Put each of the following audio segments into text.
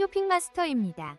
쇼핑마스터입니다.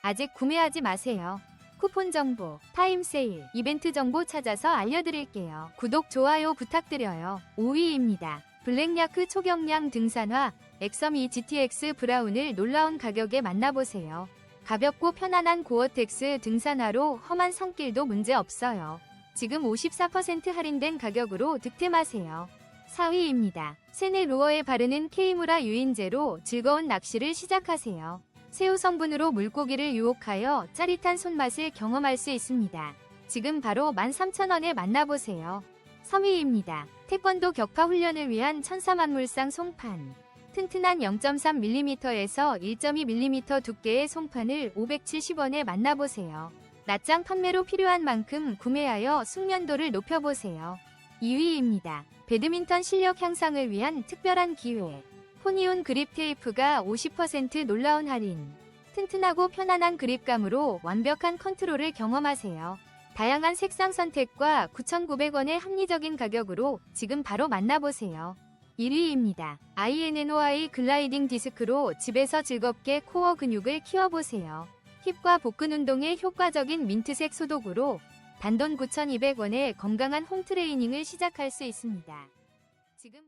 아직 구매하지 마세요. 쿠폰 정보, 타임 세일, 이벤트 정보 찾아서 알려드릴게요. 구독, 좋아요 부탁드려요. 5위입니다. 블랙야크 초경량 등산화 엑섬2 GTX 브라운을 놀라운 가격에 만나보세요. 가볍고 편안한 고어텍스 등산화로 험한 성길도 문제 없어요. 지금 54% 할인된 가격으로 득템하세요. 4위입니다. 세네 루어에 바르는 케이무라 유인제로 즐거운 낚시를 시작하세요. 새우 성분으로 물고기를 유혹하여 짜릿한 손맛을 경험할 수 있습니다. 지금 바로 13,000원에 만나보세요. 3위입니다. 태권도 격파 훈련을 위한 천사만물상 송판. 튼튼한 0.3mm에서 1.2mm 두께의 송판을 570원에 만나보세요. 낮장 판매로 필요한 만큼 구매하여 숙련도를 높여보세요. 2위입니다. 배드민턴 실력 향상을 위한 특별한 기회. 포니온 그립 테이프가 50% 놀라운 할인. 튼튼하고 편안한 그립감으로 완벽한 컨트롤을 경험하세요. 다양한 색상 선택과 9,900원의 합리적인 가격으로 지금 바로 만나보세요. 1위입니다. INNOI 글라이딩 디스크로 집에서 즐겁게 코어 근육을 키워보세요. 힙과 복근 운동에 효과적인 민트색 소독으로 단돈 9,200원에 건강한 홈 트레이닝을 시작할 수 있습니다. 지금